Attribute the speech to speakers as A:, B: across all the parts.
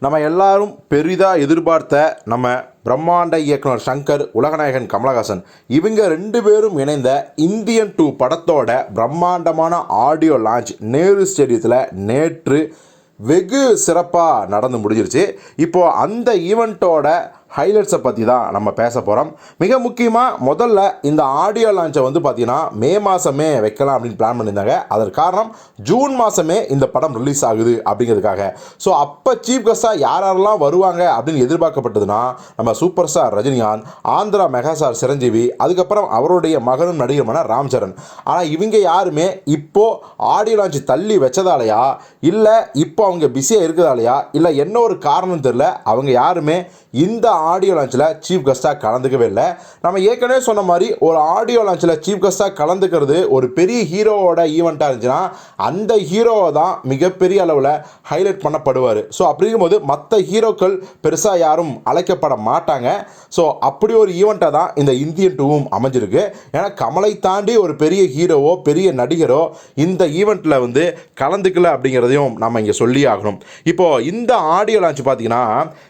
A: நம்ம எல்லாரும் பெரிதாக எதிர்பார்த்த நம்ம பிரம்மாண்ட இயக்குனர் சங்கர் உலகநாயகன் கமலஹாசன் இவங்க ரெண்டு பேரும் இணைந்த இந்தியன் டூ படத்தோட பிரம்மாண்டமான ஆடியோ லான்ச் நேரு ஸ்டேடியத்தில் நேற்று வெகு சிறப்பாக நடந்து முடிஞ்சிருச்சு. இப்போது அந்த ஈவெண்ட்டோட ஹைலைட்ஸை பற்றி தான் நம்ம பேச போகிறோம் மிக முக்கியமாக முதல்ல இந்த ஆடியோ லான்ச்சை வந்து பார்த்தீங்கன்னா மே மாதமே வைக்கலாம் அப்படின்னு பிளான் பண்ணியிருந்தாங்க. அதற்கு காரணம் ஜூன் மாதமே இந்த படம் ரிலீஸ் ஆகுது அப்படிங்கிறதுக்காக. ஸோ அப்போ சீஃப் கெஸ்ட்டாக யார் யாரெல்லாம் வருவாங்க அப்படின்னு எதிர்பார்க்கப்பட்டதுன்னா நம்ம super star Rajinikanth Andhra megastar Chiranjeevi அதுக்கப்புறம் அவருடைய மகனும் நடிகருமான ராம் சரண். ஆனால் இவங்க யாருமே இப்போது ஆடியோ லான்ச் தள்ளி வச்சதாலையா இல்லை இப்போ அவங்க பிஸியாக இருக்கிறதாலையா இல்லை என்ன ஒரு காரணம் தெரில அவங்க யாருமே இந்த ஆடியோ லான்ச்சில் சீஃப் கெஸ்ட்டாக கலந்துக்கவே இல்லை. நம்ம ஏற்கனவே சொன்ன மாதிரி ஒரு ஆடியோ லான்ச்சில் சீஃப் கெஸ்ட்டாக கலந்துக்கிறது ஒரு பெரிய ஹீரோவோட ஈவெண்ட்டாக இருந்துச்சுன்னா அந்த ஹீரோவை தான் மிகப்பெரிய அளவில் ஹைலைட் பண்ணப்படுவார். ஸோ அப்படிங்கும்போது மற்ற ஹீரோக்கள் பெருசாக யாரும் அழைக்கப்பட மாட்டாங்க. ஸோ அப்படி ஒரு ஈவெண்ட்டாக தான் இந்த இந்தியன் டூவும் அமைஞ்சிருக்கு. ஏன்னா கமலை தாண்டி ஒரு பெரிய ஹீரோவோ பெரிய நடிகரோ இந்த ஈவெண்ட்டில் வந்து கலந்துக்கல அப்படிங்கிறதையும் நம்ம இங்கே சொல்லி ஆகணும். இப்போது இந்த ஆடியோ லான்ச் பார்த்தீங்கன்னா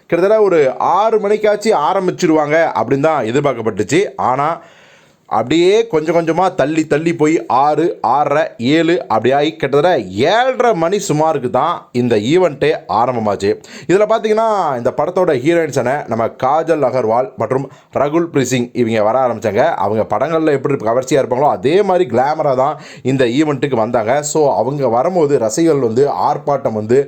A: கிட்டத்தட்ட ஒரு ஆறு மணிக்காச்சு ஆரம்பிச்சிருவாங்க அப்படின்னு தான் எதிர்பார்க்கப்பட்டுச்சு. ஆனால் அப்படியே கொஞ்சம் கொஞ்சமாக தள்ளி தள்ளி போய் ஆறு ஆறரை ஏழு அப்படி ஆகி கிட்டத்தட்ட ஏழரை மணி சுமாருக்கு தான் இந்த ஈவெண்ட்டே ஆரம்பமாச்சு. இதில் பார்த்தீங்கன்னா இந்த படத்தோட ஹீரோயின்ஸான நம்ம காஜல் அகர்வால் மற்றும் ரகுல் பிரிசிங் இவங்க வர ஆரம்பித்தாங்க அவங்க படங்களில் எப்படி கவர்ச்சியாக இருப்பாங்களோ அதே மாதிரி கிளாமராக தான் இந்த ஈவெண்ட்டுக்கு வந்தாங்க. ஸோ அவங்க வரும்போது ரசிகர்கள் வந்து ஆர்ப்பாட்டம் வந்து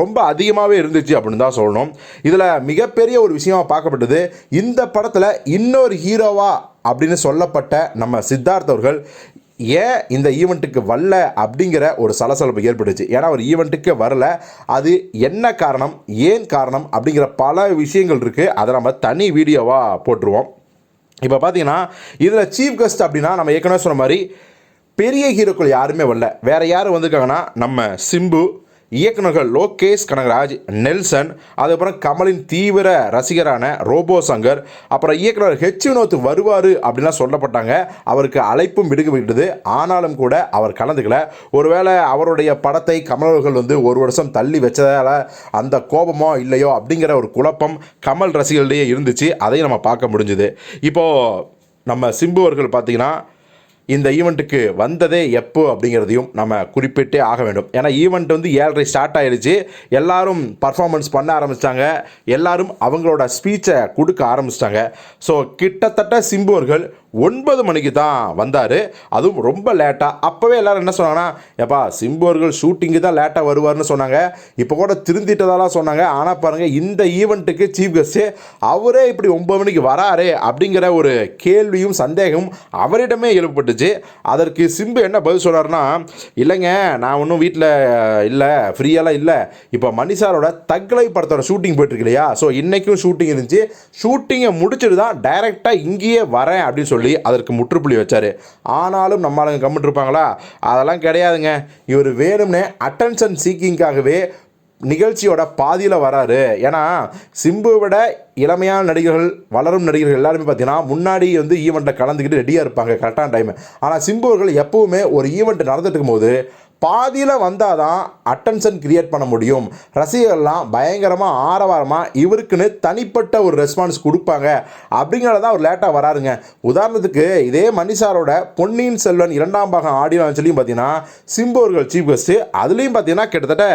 A: ரொம்ப அதிகமாகவே இருந்துச்சு அப்படின்னு தான் சொல்லணும். இதில் மிகப்பெரிய ஒரு விஷயமாக பார்க்கப்பட்டது இந்த படத்தில் இன்னொரு ஹீரோவாக அப்படின்னு சொல்லப்பட்ட நம்ம சித்தார்த் அவர்கள் ஏன் இந்த ஈவெண்ட்டுக்கு வரல அப்படிங்கிற ஒரு சலசலப்பு ஏற்பட்டுச்சு? ஏன்னா ஒரு ஈவெண்ட்டுக்கு வரல. அது என்ன காரணம்? ஏன் காரணம்? அப்படிங்கிற பல விஷயங்கள் இருக்குது அதை நம்ம தனி வீடியோவாக போட்டுருவோம். இப்போ பார்த்தீங்கன்னா இதில் சீஃப் கெஸ்ட் அப்படின்னா நம்ம ஏற்கனவே சொன்ன மாதிரி பெரிய ஹீரோக்கள் யாருமே வரல. வேறு யார் வந்திருக்காங்கன்னா நம்ம சிம்பு இயக்குனர்கள் லோகேஷ் கனகராஜ் நெல்சன் அதுக்கப்புறம் கமலின் தீவிர ரசிகரான ரோபோ சங்கர் அப்புறம் இயக்குனர் ஹெச் வினோத் வருவார் அப்படின்லாம் சொல்லப்பட்டாங்க. அவருக்கு அழைப்பும் விடுக்கப்பட்டது. ஆனாலும் கூட அவர் கலந்துக்கல. ஒருவேளை அவருடைய படத்தை கமலர்கள் வந்து ஒரு வருஷம் தள்ளி வச்சதால அந்த கோபமோ இல்லையோ அப்படிங்கிற ஒரு குழப்பம் கமல் ரசிகர்களிடையே இருந்துச்சு. அதையும் நம்ம பார்க்க முடிஞ்சுது. இப்போது நம்ம சிம்பு அவர்கள் பார்த்தீங்கன்னா இந்த ஈவெண்ட்டுக்கு வந்ததே எப்போ அப்படிங்கிறதையும் நம்ம குறிப்பிட்டே ஆக வேண்டும். ஏன்னா ஈவெண்ட் வந்து ஏழரை ஸ்டார்ட் ஆயிடுச்சு. எல்லாரும் பர்ஃபார்மன்ஸ் பண்ண ஆரம்பிச்சிட்டாங்க. எல்லாரும் அவங்களோட ஸ்பீச்சை கொடுக்க ஆரம்பிச்சிட்டாங்க. ஸோ கிட்டத்தட்ட சிம்போர்கள் ஒன்பது மணிக்கு தான் வந்தார். அதுவும் ரொம்ப லேட்டாக அப்போவே எல்லாரும் என்ன சொன்னாங்கன்னா ஏப்பா சிம்பு ஷூட்டிங்கு தான் லேட்டாக வருவார்னு சொன்னாங்க. இப்போ கூட திருந்திட்டதாலாம் சொன்னாங்க. ஆனால் பாருங்கள் இந்த ஈவெண்ட்டுக்கு சீஃப் கெஸ்ட்டு அவரே இப்படி ஒன்பது மணிக்கு வராரே அப்படிங்கிற ஒரு கேள்வியும் சந்தேகமும் அவரிடமே எழுப்பப்பட்டுச்சு. அதற்கு சிம்பு என்ன பதில் சொல்கிறாருன்னா இல்லைங்க நான் ஒன்றும் வீட்டில் இல்லை ஃப்ரீயெல்லாம் இல்லை. இப்போ மணிசாரோட தக்லை படத்தோட ஷூட்டிங் போயிட்டுருக்கு இல்லையா? ஸோ இன்றைக்கும் ஷூட்டிங் இருந்துச்சு. ஷூட்டிங்கை முடிச்சுட்டு தான் டைரெக்டாக இங்கேயே வரேன் அப்படின்னு சொல்லி அதற்கு முற்றுப்புள்ளி வச்சார். ஆனாலும் நம்ம ஆளுங்க கம்மிட்டு இருப்பாங்களா? அதெல்லாம் கிடையாதுங்க. இவர் வேணும்னே அட்டென்ஷன் சீக்கிங்காகவே நிகழ்ச்சியோட பாதியில் வராரு. ஏன்னா சிம்புவை விட இளமையான நடிகர்கள் வளரும் நடிகர்கள் எல்லாருமே பார்த்தீங்கன்னா முன்னாடி வந்து ஈவெண்ட்டை கலந்துக்கிட்டு ரெடியாக இருப்பாங்க கரெக்டான டைம் ஆனால் சிம்பு அவர்கள் ஒரு ஈவெண்ட் நடந்துட்டு இருக்கும்போது பாதியில் வந்தால் தான் அட்டென்ஷன் கிரியேட் பண்ண முடியும். ரசிகர்கள்லாம் பயங்கரமாக ஆரவாரமாக இவருக்குன்னு தனிப்பட்ட ஒரு ரெஸ்பான்ஸ் கொடுப்பாங்க. அப்படிங்கிறத தான் அவர் லேட்டாக வராருங்க. உதாரணத்துக்கு இதே மணிசாரோட பொன்னியின் செல்வன் இரண்டாம் பாகம் ஆடியோ சொல்லியும் பார்த்தீங்கன்னா சிம்போர்கள் சீஃப் கெஸ்ட்டு அதுலேயும் பார்த்தீங்கன்னா கிட்டத்தட்ட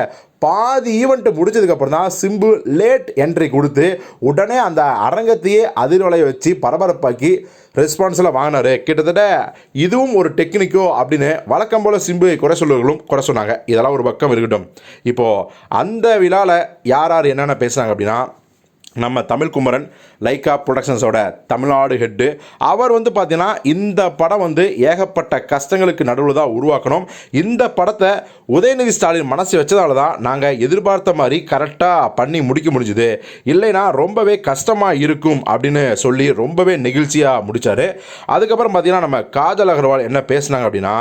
A: பாதி ஈவெண்ட்டு முடிச்சதுக்கப்புறம் தான் சிம்பு லேட் என்ட்ரி கொடுத்து உடனே அந்த அரங்கத்தையே அதிர்வலைய வச்சு பரபரப்பாக்கி ரெஸ்பான்ஸில் வாங்கினாரு. கிட்டத்தட்ட இதுவும் ஒரு டெக்னிக்கோ அப்படின்னு வழக்கம் போல் சிம்புவை குறை சொல்லுவர்களும் குறை சொன்னாங்க. இதெல்லாம் ஒரு பக்கம் இருக்கட்டும். இப்போது அந்த விழாவில் யார் யார் என்னென்ன பேசுகிறாங்க அப்படின்னா நம்ம தமிழ் குமரன் லைக்கா ப்ரொடக்ஷன்ஸோட தமிழ்நாடு ஹெட்டு. அவர் வந்து பார்த்தீங்கன்னா இந்த படம் வந்து ஏகப்பட்ட கஷ்டங்களுக்கு நடுவில் தான் உருவாக்கணும். இந்த படத்தை உதயநிதி ஸ்டாலின் மனசு வச்சதால தான் நாங்கள் எதிர்பார்த்த மாதிரி கரெக்டாக பண்ணி முடிக்க முடிஞ்சுது. இல்லைன்னா ரொம்பவே கஷ்டமாக இருக்கும் அப்படின்னு சொல்லி ரொம்பவே நெகிழ்ச்சியாக முடித்தார் அதுக்கப்புறம் பார்த்தீங்கன்னா நம்ம காஜல் அகர்வால் என்ன பேசுனாங்க அப்படின்னா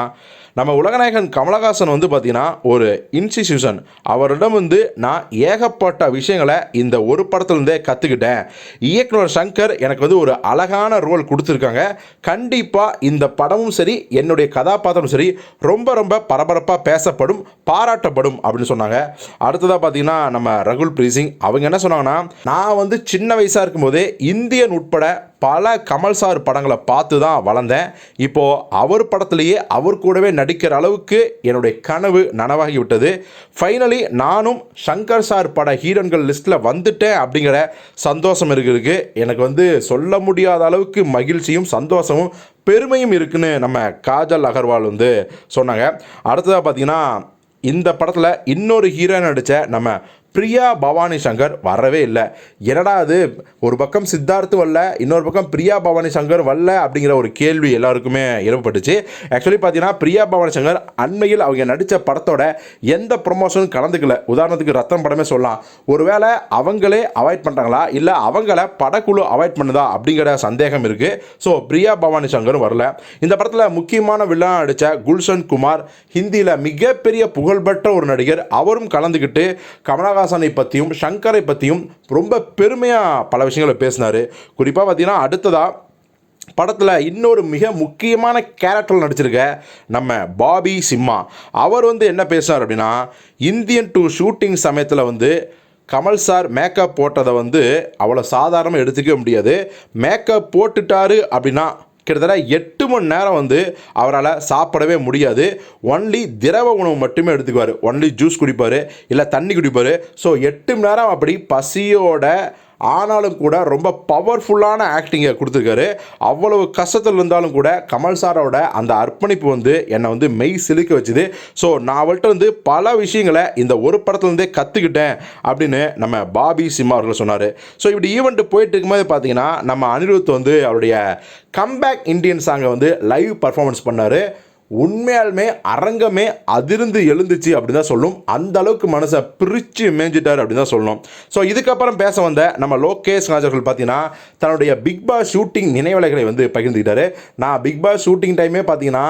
A: நம்ம உலகநாயகன் கமலஹாசன் வந்து பார்த்தீங்கன்னா ஒரு இன்ஸ்டிடியூஷன். அவரிடம் வந்து நான் ஏகப்பட்ட விஷயங்களை இந்த ஒரு படத்துலேருந்தே கற்றுக்கிட்டேன் இயக்குனர் சங்கர் எனக்கு வந்து ஒரு அழகான ரோல் கொடுத்துருக்காங்க. கண்டிப்பாக இந்த படமும் சரி என்னுடைய கதாபாத்திரமும் சரி ரொம்ப ரொம்ப பரபரப்பாக பேசப்படும் பாராட்டப்படும் அப்படின்னு சொன்னாங்க. அடுத்ததாக பார்த்தீங்கன்னா நம்ம ரகுல் பிரீசிங் அவங்க என்ன சொன்னாங்கன்னா நான் வந்து சின்ன வயசாக இருக்கும்போதே இந்தியன் உட்பட பல கமல் சார் படங்களை பார்த்து தான் வளர்ந்தேன். இப்போது அவர் படத்துலேயே அவர் கூடவே நடிக்கிற அளவுக்கு என்னுடைய கனவு நனவாகி விட்டது ஃபைனலி நானும் சங்கர் சார் பட ஹீரோன்கள் லிஸ்ட்டில் வந்துட்டேன் அப்படிங்கிற சந்தோஷம் இருக்கு எனக்கு வந்து சொல்ல முடியாத அளவுக்கு மகிழ்ச்சியும் சந்தோஷமும் பெருமையும் இருக்குன்னு நம்ம காஜல் அகர்வால் வந்து சொன்னாங்க. அடுத்ததாக பார்த்தீங்கன்னா இந்த படத்தில் இன்னொரு ஹீரோயின் நடித்த நம்ம பிரியா பவானி சங்கர் வரவே இல்லை. என்னடா அது ஒரு பக்கம் சித்தார்த்து வரல இன்னொரு பக்கம் பிரியா பவானி சங்கர் வரல அப்படிங்கிற ஒரு கேள்வி எல்லாருக்குமே எழுப்பப்பட்டுச்சு. ஆக்சுவலி பார்த்தீங்கன்னா பிரியா பவானி சங்கர் அண்மையில் அவங்க நடித்த படத்தோட எந்த ப்ரொமோஷனும் கலந்துக்கல. உதாரணத்துக்கு ரத்தம் படமே சொல்லலாம். ஒருவேளை அவங்களே அவாய்ட் பண்ணுறாங்களா இல்லை அவங்கள படக்குழு அவாய்ட் பண்ணுதா அப்படிங்கிற சந்தேகம் இருக்குது ஸோ பிரியா பவானி சங்கரும் வரல. இந்த படத்தில் முக்கியமான வில்லன் நடித்த குல்ஷன் குமார் ஹிந்தியில் மிகப்பெரிய புகழ்பெற்ற ஒரு நடிகர். அவரும் கலந்துக்கிட்டு கமலஹாசன் பற்றியும் சங்கரை பற்றியும் ரொம்ப பெருமையாக பல விஷயங்களை பேசினார். குறிப்பாக பார்த்தீங்கன்னா அடுத்ததாக படத்தில் இன்னொரு மிக முக்கியமான கேரக்டர் நடிச்சிருக்க நம்ம பாபி சிம்மா. அவர் வந்து என்ன பேசுனார் அப்படின்னா இந்தியன் டூ ஷூட்டிங் சமயத்தில் வந்து கமல் சார் மேக்கப் போட்டதை வந்து அவ்வளோ சாதாரணமாக எடுத்துக்கவே முடியாது. மேக்கப் போட்டுட்டாரு அப்படின்னா கிட்டத்தட்ட எட்டு மணி நேரம் வந்து அவரால் சாப்பிடவே முடியாது. ஒன்லி திரவ உணவு மட்டுமே எடுத்துக்குவார். Only juice குடிப்பார். இல்லை தண்ணி குடிப்பார். ஸோ எட்டு மணி நேரம் அப்படி பசியோட ஆனாலும் கூட ரொம்ப பவர்ஃபுல்லான ஆக்டிங்கை கொடுத்துருக்காரு. அவ்வளவு கஷ்டத்தில் இருந்தாலும் கூட கமல் சாரோட அந்த அர்ப்பணிப்பு வந்து என்னை வந்து மெய் சிலுக்க வச்சுது. ஸோ நான் அவள்கிட்ட வந்து பல விஷயங்களை இந்த ஒரு படத்துலேருந்தே கற்றுக்கிட்டேன் அப்படின்னு நம்ம பாபி சிம்மா அவர்கள் சொன்னார். ஸோ இப்படி ஈவெண்ட் போயிட்டு இருக்கும்போது பார்த்தீங்கன்னா நம்ம அனிருத் வந்து அவருடைய கம்பேக் இந்தியன் சாங்கை வந்து லைவ் பர்ஃபார்மன்ஸ் பண்ணார். உண்மையாலுமே அரங்கமே அதிர்ந்து எழுந்துச்சு அப்படின்னு தான் சொல்லும். அந்த அளவுக்கு மனசை பிரித்து மேய்ஞ்சிட்டார் அப்படின்னு தான் சொல்லணும். ஸோ இதுக்கப்புறம் பேச வந்த நம்ம லோகேஷ் ராஜர்கள் பார்த்தீங்கன்னா தன்னுடைய பிக் பாஸ் ஷூட்டிங் நினைவலைகளை வந்து பகிர்ந்துக்கிட்டாரு நான் பிக் பாஸ் ஷூட்டிங் டைமே பார்த்தீங்கன்னா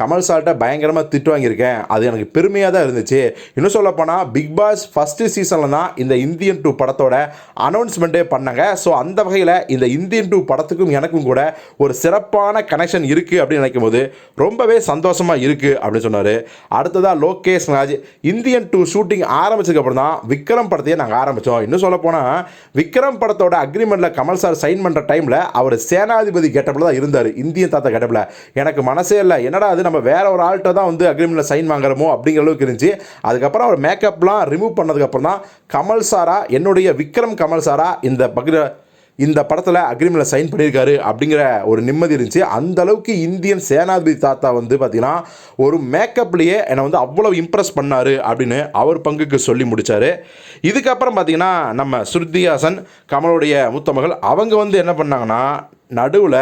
A: கமல் சார்கிட்ட பயங்கரமாக திட்டு வாங்கியிருக்கேன். அது எனக்கு பெருமையாக தான் இருந்துச்சு. இன்னும் சொல்லப்போனால் பிக் பாஸ் ஃபஸ்ட்டு சீசனில் தான் இந்த இந்தியன் டூ படத்தோட அனௌன்ஸ்மெண்ட்டே பண்ணாங்க. ஸோ அந்த வகையில் இந்த இந்தியன் டூ படத்துக்கும் எனக்கும் கூட ஒரு சிறப்பான கனெக்ஷன் இருக்குது அப்படின்னு நினைக்கும் போது ரொம்பவே சந்தோஷம். சந்தோஷமாக இருக்குது அப்படின்னு சொன்னார். அடுத்ததாக லோகேஷ் ராஜ் இந்தியன் டூ ஷூட்டிங் ஆரம்பிச்சதுக்கப்புறம் தான் விக்ரம் படத்தையே நாங்கள் ஆரம்பித்தோம் இன்னும் சொல்ல போனால் விக்ரம் படத்தோட அக்ரிமெண்ட்டில் கமல் சார் சைன் பண்ணுற டைமில் அவர் சேனாதிபதி கெட்டப்பில் தான் இருந்தார் இந்தியன் தாத்தா கெட்டப்பில் எனக்கு மனசே இல்லை என்னடா அது நம்ம வேற ஒரு ஆள்கிட்ட தான் வந்து அக்ரிமெண்ட்டில் சைன் வாங்குறோமோ அப்படிங்கிற அளவுக்கு இருந்துச்சு. அதுக்கப்புறம் அவர் மேக்கப்லாம் ரிமூவ் பண்ணதுக்கப்புறம் தான் கமல் சாரா என்னுடைய விக்ரம் கமல் சாரா இந்த பக்ர இந்த படத்தில் அக்ரிமெண்ட்டில் சைன் பண்ணியிருக்காரு அப்படிங்கிற ஒரு நிம்மதி இருந்துச்சு. அந்த அளவுக்கு இந்தியன் சேனாதிபதி தாத்தா வந்து பார்த்தீங்கன்னா ஒரு மேக்கப்லேயே என்னை வந்து அவ்வளோ இம்ப்ரெஸ் பண்ணார் அப்படின்னு அவர் பங்குக்கு சொல்லி முடித்தார் இதுக்கப்புறம் பார்த்தீங்கன்னா நம்ம ஸ்ருதிஹாசன் கமலுடைய மூத்த மகள் அவங்க வந்து என்ன பண்ணாங்கன்னா நடுவில்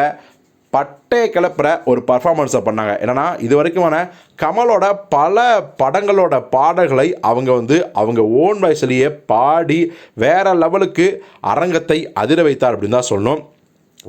A: பட்டே கிளப்புற ஒரு பர்ஃபார்மன்ஸை பண்ணாங்க. என்னென்னா இது வரைக்குமான கமலோட பல படங்களோட பாடல்களை அவங்க வந்து அவங்க ஓன் வயசுலேயே பாடி வேற லெவலுக்கு அரங்கத்தை அதிர வைத்தார் அப்படின்னு தான் சொல்லணும்.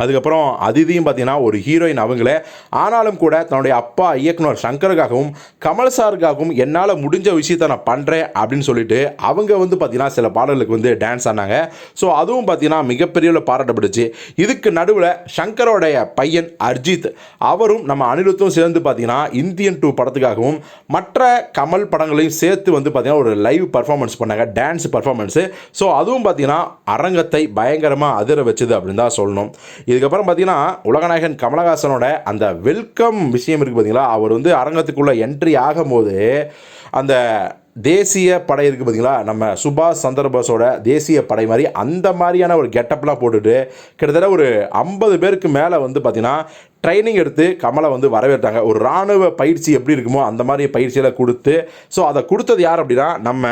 A: அதுக்கப்புறம் அதிதியும் பார்த்தீங்கன்னா ஒரு ஹீரோயின் அவங்களே. ஆனாலும் கூட தன்னுடைய அப்பா இயக்குனர் சங்கருக்காகவும் கமல் சாருக்காகவும் என்னால் முடிஞ்ச விஷயத்தை நான் பண்ணுறேன் அப்படின்னு சொல்லிட்டு அவங்க வந்து பார்த்தீங்கன்னா சில பாடல்களுக்கு வந்து டான்ஸ் ஆனாங்க. ஸோ அதுவும் பார்த்தீங்கன்னா மிகப்பெரிய பாராட்டப்பட்டுச்சு. இதுக்கு நடுவில் சங்கரோடைய பையன் அர்ஜித் அவரும் நம்ம அனிருத்தும் சேர்ந்து பார்த்தீங்கன்னா இந்தியன் டூ படத்துக்காகவும் மற்ற கமல் படங்களையும் சேர்த்து வந்து பார்த்தீங்கன்னா ஒரு லைவ் பர்ஃபார்மன்ஸ் பண்ணாங்க டான்ஸ் பர்ஃபார்மன்ஸு ஸோ அதுவும் பார்த்தீங்கன்னா அரங்கத்தை பயங்கரமாக அதிர வச்சுது அப்படின்னு தான் சொல்லணும். இதுக்கப்புறம் பார்த்தீங்கன்னா உலகநாயகன் கமலஹாசனோட அந்த வெல்கம் விஷயம் இருக்குது பார்த்தீங்களா? அவர் வந்து அரங்கத்துக்குள்ளே என்ட்ரி ஆகும்போது அந்த தேசிய படை இருக்குது பார்த்தீங்களா நம்ம சுபாஷ் சந்திரபோஸோட தேசிய படை மாதிரி அந்த மாதிரியான ஒரு கெட்டப்லாம் போட்டுட்டு கிட்டத்தட்ட ஒரு ஐம்பது பேருக்கு மேலே வந்து பார்த்தீங்கன்னா ட்ரைனிங் எடுத்து கமலை வந்து வரவேற்றாங்க. ஒரு இராணுவ பயிற்சி எப்படி இருக்குமோ அந்த மாதிரி பயிற்சியெல்லாம் கொடுத்து ஸோ அதை கொடுத்தது யார் அப்படின்னா நம்ம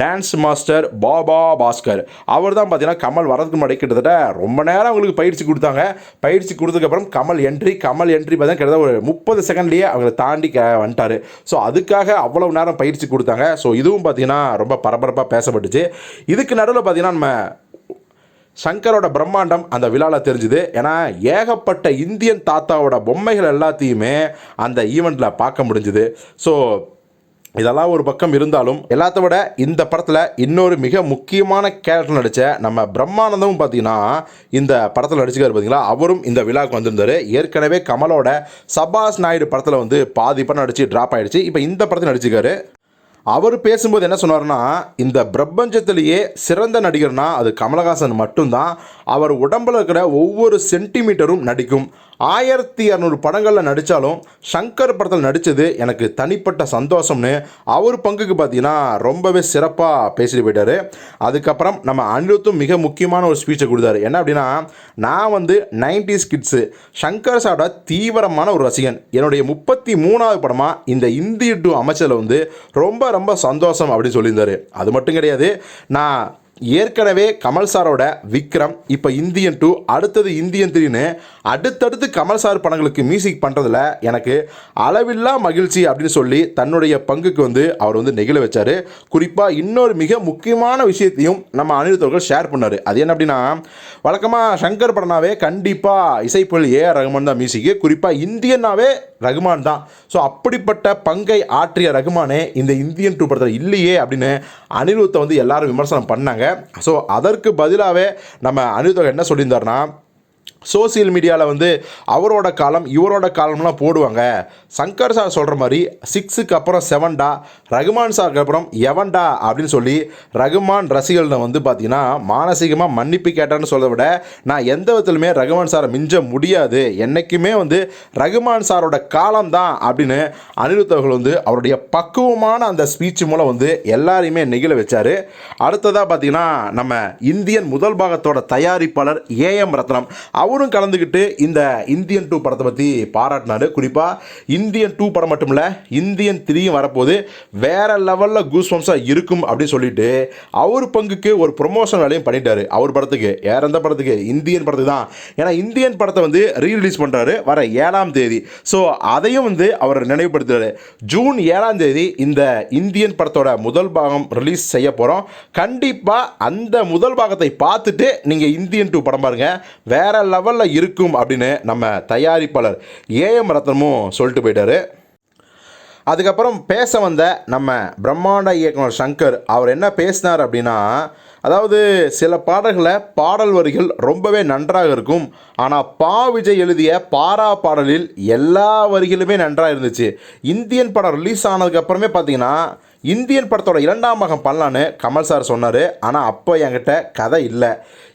A: டான்ஸ் மாஸ்டர் பாபா பாஸ்கர். அவர் தான் பார்த்தீங்கன்னா கமல் வரதுக்கு முன்னாடி கிட்டத்தட்ட ரொம்ப நேரம் அவங்களுக்கு பயிற்சி கொடுத்தாங்க. பயிற்சி கொடுத்ததுக்கப்புறம் கமல் என்ட்ரி கமல் என்ட்ரி பார்த்தீங்கன்னா கிட்டத்தட்ட ஒரு முப்பது செகண்ட்லேயே அவங்களை தாண்டி க வந்துட்டார். ஸோ அதுக்காக அவ்வளவு நேரம் பயிற்சி கொடுத்தாங்க. ஸோ இதுவும் பார்த்தீங்கன்னா ரொம்ப பரபரப்பாக பேசப்பட்டுச்சு. இதுக்கு நடுவில் பார்த்திங்கன்னா நம்ம சங்கரோட பிரம்மாண்டம் அந்த விழாவில் தெரிஞ்சுது. ஏன்னா ஏகப்பட்ட இந்தியன் தாத்தாவோட பொம்மைகள் எல்லாத்தையுமே அந்த ஈவெண்ட்டில் பார்க்க முடிஞ்சுது. ஸோ இதெல்லாம் ஒரு பக்கம் இருந்தாலும் எல்லாத்த விட இந்த படத்தில் இன்னொரு மிக முக்கியமான கேரக்டர் நடித்த நம்ம பிரம்மானந்தமும் பார்த்தீங்கன்னா இந்த படத்தில் நடிச்சுக்காரு பார்த்தீங்களா அவரும் இந்த விழாவுக்கு வந்திருந்தார். ஏற்கனவே கமலோட சபாஸ் நாயுடு படத்தில் வந்து பாதி படம் நடிச்சு ட்ராப் ஆகிடுச்சு இப்போ இந்த படத்தில் நடிச்சுக்காரு அவர் பேசும்போது என்ன சொன்னார்னா இந்த பிரபஞ்சத்திலேயே சிறந்த நடிகர்னா அது கமலஹாசன் மட்டும்தான். அவர் உடம்பில் இருக்கிற ஒவ்வொரு சென்டிமீட்டரும் நடிக்கும். ஆயிரத்தி இரநூறு படங்களில் நடித்தாலும் சங்கர் படத்தில் நடித்தது எனக்கு தனிப்பட்ட சந்தோஷம்னு அவர் பங்குக்கு பார்த்தீங்கன்னா ரொம்பவே சிறப்பாக பேசிட்டு போயிட்டாரு. அதுக்கப்புறம் நம்ம அனிருத்தும் மிக முக்கியமான ஒரு ஸ்பீச்சை கொடுத்தாரு. என்ன அப்படின்னா நான் வந்து நைன்டிஸ் கிட்ஸு சங்கர் சாரோட தீவிரமான ஒரு ரசிகன். என்னுடைய முப்பத்தி மூணாவது படமாக இந்த இந்தி டூ அமைச்சரில் வந்து ரொம்ப ரொம்ப சந்தோஷம் அப்படின்னு சொல்லியிருந்தார். அது மட்டும் கிடையாது நான் ஏற்கனவே கமல் சாரோட விக்ரம் இப்போ இந்தியன் டூ அடுத்தது இந்தியன் த்ரீன்னு அடுத்தடுத்து கமல் சார் படங்களுக்கு மியூசிக் பண்ணுறதுல எனக்கு அளவில்லா மகிழ்ச்சி அப்படின்னு சொல்லி தன்னுடைய பங்குக்கு வந்து அவர் வந்து நெகிழ வச்சார். குறிப்பாக இன்னொரு மிக முக்கியமான விஷயத்தையும் நம்ம அனிருத்தவர்கள் ஷேர் பண்ணார். அது என்ன அப்படின்னா வழக்கமாக சங்கர் படனாவே கண்டிப்பாக இசைப்புயல் ஏ ஆர் ரகுமான் தான் மியூசிக்கு குறிப்பாக இந்தியன்னாவே ரகுமான் தான். ஸோ அப்படிப்பட்ட பங்கை ஆற்றிய ரகுமானே இந்த இந்தியன் டூ படத்தில் இல்லையே அப்படின்னு அனிருத்தை வந்து எல்லாரும் விமர்சனம் பண்ணாங்க. ஸோ அதற்கு பதிலாகவே நம்ம அனிருத் என்ன சொல்லியிருந்தார்னா சோசியல் மீடியாவில் வந்து அவரோட காலம் இவரோட காலம்லாம் போடுவாங்க. சங்கர் சார் சொல்கிற மாதிரி சிக்ஸுக்கு அப்புறம் செவன்டா ரகுமான் சாருக்கு அப்புறம் எவன்டா அப்படின்னு சொல்லி ரகுமான் ரசிகர்கள் வந்து பார்த்தீங்கன்னா மானசீகமாக மன்னிப்பு கேட்டான்னு சொல்றதை விட நான் எந்த விதத்துலையுமே ரகுமான் சாரை மிஞ்ச முடியாது. என்றைக்குமே வந்து ரகுமான் சாரோட காலம் தான் அப்படின்னு அனிருத் அவர்கள் வந்து அவருடைய பக்குவமான அந்த ஸ்பீச் மூலம் வந்து எல்லாரையுமே நெகிழ வச்சார். அடுத்ததாக பார்த்தீங்கன்னா நம்ம இந்தியன் முதல் பாகத்தோட தயாரிப்பாளர் ஏஎம் ரத்னம். அவரும் கலந்துக்கிட்டு இந்த இந்தியன் டூ படத்தை பற்றி பாராட்டினாரு. குறிப்பாக இந்தியன் டூ படம் மட்டும் இல்லை இந்தியன் த்ரீயும் வரப்போது வேறு லெவலில் கூஸ் வம்சாக இருக்கும் அப்படின்னு சொல்லிட்டு அவர் பங்குக்கு ஒரு ப்ரொமோஷன் வேலையும் பண்ணிட்டார். அவர் படத்துக்கு வேற எந்த படத்துக்கு? இந்தியன் படத்துக்கு தான். ஏன்னா இந்தியன் படத்தை வந்து ரீரிலீஸ் பண்ணுறாரு வர ஏழாம் தேதி. ஸோ அதையும் வந்து அவர் நினைவுபடுத்துறாரு. ஜூன் ஏழாம் தேதி இந்த இந்தியன் படத்தோட முதல் பாகம் ரிலீஸ் செய்ய போகிறோம் கண்டிப்பாக அந்த முதல் பாகத்தை பார்த்துட்டு நீங்கள் இந்தியன் டூ படம் பாருங்க. வேற லெவலில் இருக்கும் அப்படின்னு நம்ம தயாரிப்பாளர் ஏஎம் ரத்னமும் சொல்லிட்டு போயிட்டார். அதுக்கப்புறம் பேச வந்த நம்ம பிரம்மாண்ட இயக்குனர் சங்கர் அவர் என்ன பேசினார் அப்படின்னா அதாவது சில பாடல்களை பாடல் வரிகள் ரொம்பவே நன்றாக இருக்கும் ஆனால் பா விஜய் எழுதிய பாரா பாடலில் எல்லா வரிகளுமே நன்றாக இருந்துச்சு. இந்தியன் படம் ரிலீஸ் ஆனதுக்கப்புறமே பார்த்தீங்கன்னா இந்தியன் படத்தோட இரண்டாம் பாகம் பண்ணலான்னு கமல் சார் சொன்னார். ஆனால் அப்போ என்கிட்ட கதை இல்லை.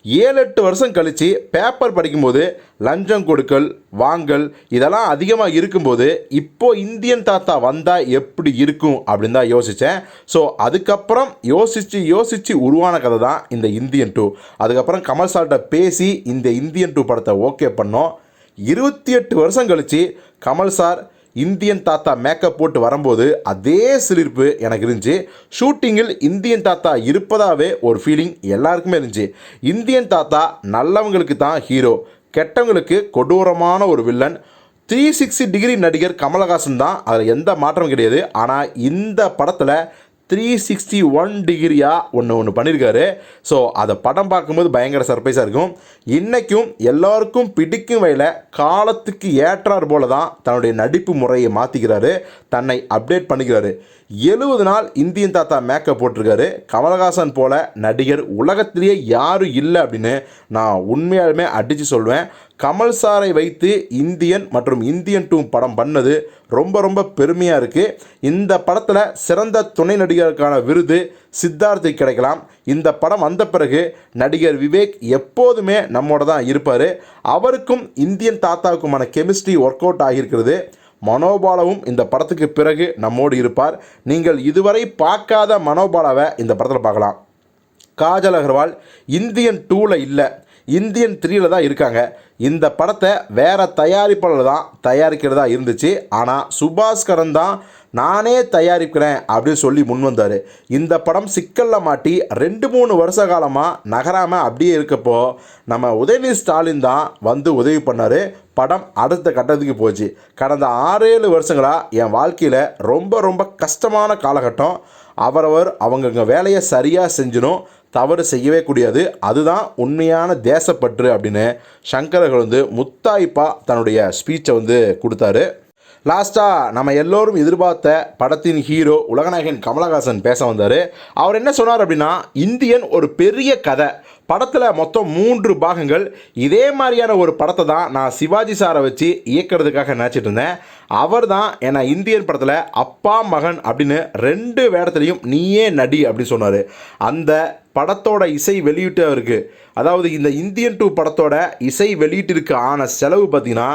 A: ஏழு எட்டு வருஷம் கழித்து பேப்பர் படிக்கும்போது லஞ்சம் கொடுக்கல் வாங்கல் இதெல்லாம் அதிகமாக இருக்கும்போது இப்போது இந்தியன் தாத்தா வந்தால் எப்படி இருக்கும் அப்படின்னு தான் யோசித்தேன் ஸோ அதுக்கப்புறம் யோசித்து யோசித்து உருவான கதை தான் இந்த இந்தியன் டூ. அதுக்கப்புறம் கமல் சார்கிட்ட பேசி இந்த இந்தியன் டூ படத்தை ஓகே பண்ணோம். இருபத்தி எட்டு வருஷம் கழித்து கமல் சார் இந்தியன் தாத்தா மேக்கப் போட்டு வரும்போது அதே சிலிர்ப்பு எனக்கு இருந்துச்சு. ஷூட்டிங்கில் இந்தியன் தாத்தா இருப்பதாகவே ஒரு ஃபீலிங் எல்லாருக்குமே இருந்துச்சு. இந்தியன் தாத்தா நல்லவங்களுக்கு தான் ஹீரோ கெட்டவங்களுக்கு கொடூரமான ஒரு வில்லன் த்ரீ சிக்ஸ்டி டிகிரி நடிகர் கமலஹாசன் தான். அதில் எந்த மாற்றமும் கிடையாது. ஆனால் இந்த படத்தில் த்ரீ சிக்ஸ்டி ஒன் டிகிரியாக ஒன்று ஒன்று பண்ணியிருக்காரு ஸோ அதை படம் பார்க்கும்போது பயங்கர சர்ப்ரைஸாக இருக்கும். இன்றைக்கும் எல்லாருக்கும் பிடிக்கும் வகையில் காலத்துக்கு ஏற்றார் போல தான் தன்னுடைய நடிப்பு முறையை மாற்றிக்கிறாரு தன்னை அப்டேட் பண்ணிக்கிறாரு. எழுபது நாள் இந்தியன் தாத்தா மேக்கப் போட்டிருக்காரு. கமலஹாசன் போல நடிகர் உலகத்திலேயே யாரும் இல்லை அப்படின்னு நான் உண்மையாலுமே அடித்து சொல்வேன். கமல் சாரை வைத்து இந்தியன் மற்றும் இந்தியன் டூ படம் பண்ணது ரொம்ப ரொம்ப பெருமையாக இருக்குது இந்த படத்தில் சிறந்த துணை நடிகருக்கான விருது சித்தார்த்து கிடைக்கலாம். இந்த படம் வந்த பிறகு நடிகர் விவேக் எப்போதுமே நம்மோட தான் இருப்பார். அவருக்கும் இந்தியன் தாத்தாவுக்குமான கெமிஸ்ட்ரி ஒர்க் அவுட் ஆகியிருக்கிறது. மனோபாலவும் இந்த படத்துக்கு பிறகு நம்மோடு இருப்பார். நீங்கள் இதுவரை பார்க்காத மனோபாலாவை இந்த படத்தில் பார்க்கலாம். காஜல் அகர்வால் இந்தியன் டூவில் இல்லை இந்தியன் த்ரீயில் தான் இருக்காங்க. இந்த படத்தை வேறு தயாரிப்பாளர் தான் தயாரிக்கிறதா இருந்துச்சு. ஆனால் சுபாஸ்கரன் தான் நானே தயாரிக்கிறேன் அப்படின்னு சொல்லி முன் வந்தார். இந்த படம் சிக்கலில் மாட்டி ரெண்டு மூணு வருஷ காலமாக நகராமல் அப்படியே இருக்கப்போ நம்ம உதயநிதி ஸ்டாலின் தான் வந்து உதவி பண்ணார். படம் அடுத்த கட்டத்துக்கு போச்சு. கடந்த ஆறேழு வருஷங்களாக என் வாழ்க்கையில் ரொம்ப ரொம்ப கஷ்டமான காலகட்டம். அவரவர் அவங்கவுங்க வேலையை சரியாக செஞ்சிடும் தவறு செய்யவே கூடியது. அதுதான் உண்மையான தேசப்பற்று அப்படின்னு சங்கரர்கள் வந்து முத்தாய்ப்பா தன்னுடைய ஸ்பீச்சை வந்து கொடுத்தாரு. லாஸ்ட்டாக நம்ம எல்லோரும் எதிர்பார்த்த படத்தின் ஹீரோ உலகநாயகன் கமலஹாசன் பேச வந்தார். அவர் என்ன சொன்னார் அப்படின்னா இந்தியன் ஒரு பெரிய கதை. படத்தில் மொத்தம் மூன்று பாகங்கள். இதே மாதிரியான ஒரு படத்தை தான் நான் சிவாஜி சாரை வச்சு இயக்கிறதுக்காக நினச்சிட்டு இருந்தேன். அவர் தான் என்னை இந்தியன் படத்தில் அப்பா மகன் அப்படின்னு ரெண்டு வேடத்துலையும் நீயே நடி அப்படின்னு சொன்னார். அந்த படத்தோட இசை வெளியீட்டு அவருக்கு அதாவது இந்த இந்தியன் டூ படத்தோட இசை வெளியீட்டிற்கு ஆன செலவு பார்த்தீங்கன்னா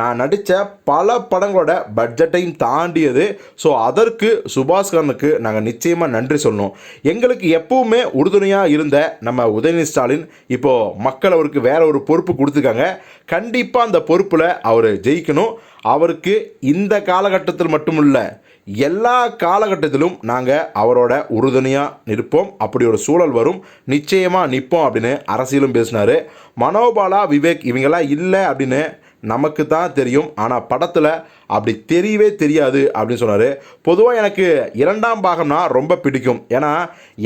A: நான் நடித்த பல படங்களோட பட்ஜெட்டையும் தாண்டியது. ஸோ அதற்கு சுபாஷ்கரனுக்கு நாங்கள் நிச்சயமாக நன்றி சொல்லணும். எங்களுக்கு எப்பவுமே உறுதுணையாக இருந்த நம்ம உதயநிதி ஸ்டாலின் இப்போது மக்கள் அவருக்கு வேற ஒரு பொறுப்பு கொடுத்துருக்காங்க. கண்டிப்பாக அந்த பொறுப்பில் அவர் ஜெயிக்கணும். அவருக்கு இந்த காலகட்டத்தில் மட்டுமில்ல எல்லா காலகட்டத்திலும் நாங்கள் அவரோட உறுதுணையாக நிற்போம். அப்படி ஒரு சூழல் வரும். நிச்சயமாக நிற்போம் அப்படின்னு அரசியலும் பேசினார். மனோபாலா விவேக் இவங்கெல்லாம் இல்லை அப்படின்னு நமக்கு தான் தெரியும். ஆனால் படத்தில் அப்படி தெரியவே தெரியாது அப்படின்னு சொன்னார். பொதுவாக எனக்கு இரண்டாம் பாகம்னா ரொம்ப பிடிக்கும். ஏன்னா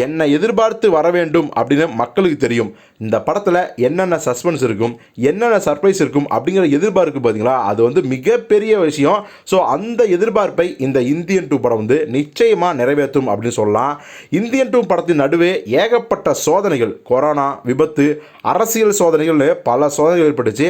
A: என்னை எதிர்பார்த்து வர வேண்டும் அப்படின்னு மக்களுக்கு தெரியும். இந்த படத்தில் என்னென்ன சஸ்பென்ஸ் இருக்கும் என்னென்ன சர்ப்ரைஸ் இருக்கும் அப்படிங்கிற எதிர்பார்ப்பு பார்த்தீங்களா அது வந்து மிகப்பெரிய விஷயம். ஸோ அந்த எதிர்பார்ப்பை இந்த இந்தியன் டூ படம் வந்து நிச்சயமாக நிறைவேற்றும் அப்படின்னு சொல்லலாம். இந்தியன் டூ படத்தின் நடுவே ஏகப்பட்ட சோதனைகள் கொரோனா விபத்து அரசியல் சோதனைகள்னு பல சோதனைகள் ஏற்பட்டுச்சு.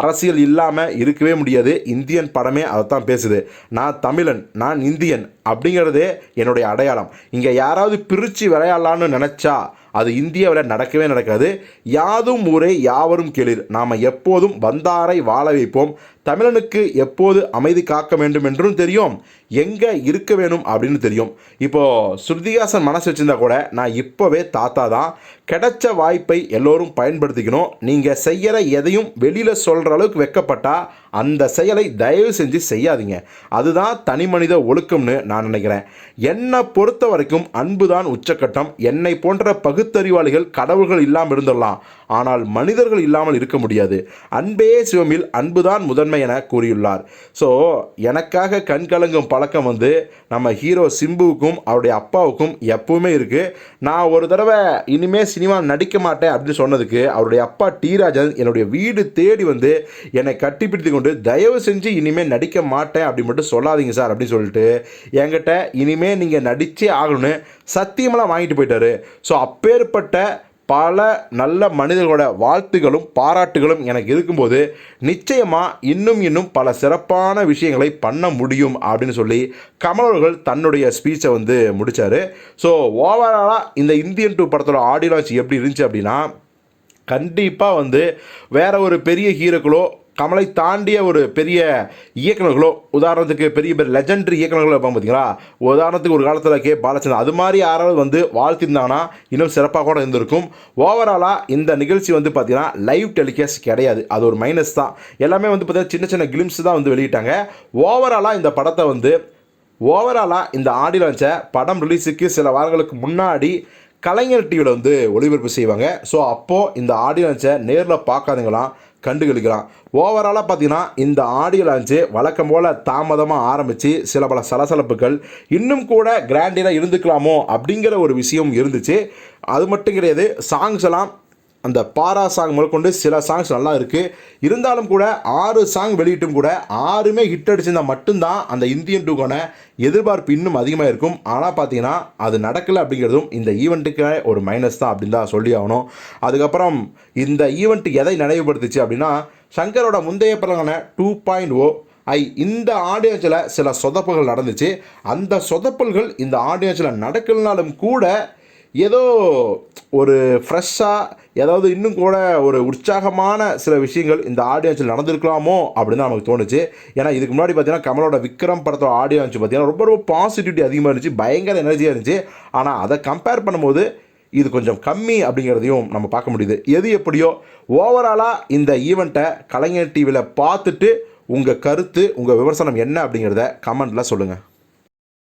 A: அரசியல் இல்லாமல் இருக்கவே முடியாது. இந்தியன் படமே அதைத்தான் பேசுது. நான் தமிழன் நான் இந்தியன் அப்படிங்கிறதே என்னுடைய அடையாளம். இங்கே யாராவது பிரித்து விளையாடலான்னு நினச்சா அது இந்தியாவில் நடக்கவே நடக்காது. யாதும் ஊரே யாவரும் கேளிர். நாம் எப்போதும் வந்தாரை வாழ வைப்போம். தமிழனுக்கு எப்போது அமைதி காக்க வேண்டும் என்றும் தெரியும். எங்கே இருக்க வேணும் அப்படின்னு தெரியும். இப்போது ஸ்ருதிகாசன் மனசு வச்சுருந்தா கூட நான் இப்போவே தாத்தா தான். கிடைச்ச வாய்ப்பை எல்லோரும் பயன்படுத்திக்கணும். நீங்கள் செய்கிற எதையும் வெளியில் சொல்கிற அளவுக்கு வைக்கப்பட்டால் அந்த செயலை தயவு செஞ்சு செய்யாதீங்க. அதுதான் தனி மனித ஒழுக்கம்னு நான் நினைக்கிறேன். என்னை பொறுத்த வரைக்கும் அன்பு தான் உச்சக்கட்டம். என்னை போன்ற பகுத்தறிவாளிகள் கடவுள்கள் இல்லாமல் இருந்துடலாம். ஆனால் மனிதர்கள் இல்லாமல் இருக்க முடியாது. அன்பே சிவமில் அன்புதான் முதன்மை என கூறியுள்ளார். ஸோ எனக்காக கண் கலங்கும் பழக்கம் வந்து நம்ம ஹீரோ சிம்புவுக்கும் அவருடைய அப்பாவுக்கும் எப்பவுமே இருக்குது நான் ஒரு தடவை இனிமே சினிமா நடிக்க மாட்டேன் அப்படின்னு சொன்னதுக்கு அவருடைய அப்பா டி ராஜன் என்னுடைய வீடு தேடி வந்து என்னை கட்டிப்பிடித்து கொண்டு தயவு செஞ்சு இனிமேல் நடிக்க மாட்டேன் அப்படி மட்டும் சொல்லாதீங்க சார் அப்படின்னு சொல்லிட்டு என்கிட்ட இனிமேல் நீங்கள் நடிச்சே ஆகணும்னு சத்தியமெல்லாம் வாங்கிட்டு போயிட்டாரு. ஸோ அப்பேற்பட்ட பல நல்ல மனிதர்களோட வாழ்த்துகளும் பாராட்டுகளும் எனக்கு இருக்கும்போது நிச்சயமாக இன்னும் இன்னும் பல சிறப்பான விஷயங்களை பண்ண முடியும் அப்படின்னு சொல்லி கமல் அவர்கள் தன்னுடைய ஸ்பீச்சை வந்து முடித்தார் ஸோ ஓவராலாக இந்த இந்தியன் டூ படத்தோட ஆடியோ லான்ச் எப்படி இருந்துச்சு அப்படின்னா கண்டிப்பாக வந்து வேற ஒரு பெரிய ஹீரோக்களோ கமலை தாண்டிய ஒரு பெரிய இயக்குநர்களோ உதாரணத்துக்கு பெரிய பெரிய லெஜண்டரி இயக்குநர்களோ இருப்பாங்க பார்த்தீங்களா உதாரணத்துக்கு ஒரு காலத்தில் கே. பாலச்சந்திரன். அது மாதிரி யாராவது வந்து வாழ்த்திருந்தாங்கன்னா இன்னும் சிறப்பாக கூட இருந்திருக்கும். ஓவராலாக இந்த நிகழ்ச்சி வந்து பார்த்தீங்கன்னா லைவ் டெலிகாஸ்ட் கிடையாது. அது ஒரு மைனஸ் தான். எல்லாமே வந்து பார்த்திங்கன்னா சின்ன சின்ன கிளிம்ஸ் தான் வந்து வெளியிட்டாங்க. ஓவராலாக இந்த படத்தை வந்து ஓவராலாக இந்த ஆடியோ லான்ச்சை படம் ரிலீஸுக்கு சில வாரங்களுக்கு முன்னாடி கலைஞர் டிவியில் வந்து ஒளிபரப்பு செய்வாங்க. ஸோ அப்போது இந்த ஆடியோ நேரில் பார்க்காதவங்களாம் கண்டுகளிக்கலாம் ஓவராலாக பார்த்தீங்கன்னா இந்த ஆடியோ லான்ச்சு வழக்கம் போல் தாமதமாக ஆரம்பித்து சில பல சலசலப்புகள் இன்னும் கூட கிராண்டியாக இருந்துக்கலாமோ அப்படிங்கிற ஒரு விஷயம் இருந்துச்சு. அது மட்டும் கிடையாது சாங்ஸ் எல்லாம் அந்த பாரா சாங் முதற்கொண்டு சில சாங்ஸ் நல்லா இருக்குது இருந்தாலும் கூட ஆறு சாங் வெளியிட்டும் கூட ஆறுமே ஹிட் அடிச்சிருந்தால் மட்டும்தான் அந்த இந்தியன் டூக்கான எதிர்பார்ப்பு இன்னும் அதிகமாக இருக்கும். ஆனால் பார்த்தீங்கன்னா அது நடக்கலை அப்படிங்கிறதும் இந்த ஈவெண்ட்டுக்கு ஒரு மைனஸ் தான் அப்படின்னு தான் சொல்லி ஆகணும். அதுக்கப்புறம் இந்த ஈவெண்ட்டு எதை நினைவுபடுத்துச்சு அப்படின்னா சங்கரோட முந்தைய பிறகான டூ பாயிண்ட் ஓ ஐ இந்த ஆடியன்ஸில் சில சொதப்புகள் நடந்துச்சு. அந்த சொதப்பல்கள் இந்த ஆடியன்ஸில் நடக்கலனாலும் கூட ஏதோ ஒரு ஃப்ரெஷ்ஷாக ஏதாவது இன்னும் கூட ஒரு உற்சாகமான சில விஷயங்கள் இந்த ஆடியன்ஸில் நடந்திருக்கலாமோ அப்படின்னு தான் நமக்கு தோணுச்சு. ஏன்னா இதுக்கு முன்னாடி பார்த்தீங்கன்னா கமலோட விக்ரம் படத்தோட ஆடியன்ஸ் பார்த்தீங்கன்னா ரொம்ப ரொம்ப பாசிட்டிவிட்டி அதிகமாக இருந்துச்சு பயங்கர எனர்ஜியாக இருந்துச்சு. ஆனால் அதை கம்பேர் பண்ணும்போது இது கொஞ்சம் கம்மி அப்படிங்கிறதையும் நம்ம பார்க்க முடியுது. எது எப்படியோ ஓவராலாக இந்த ஈவெண்ட்டை கலைஞர் டிவியில் பார்த்துட்டு உங்கள் கருத்து உங்கள் விமர்சனம் என்ன அப்படிங்கிறத கமெண்ட்டில் சொல்லுங்கள்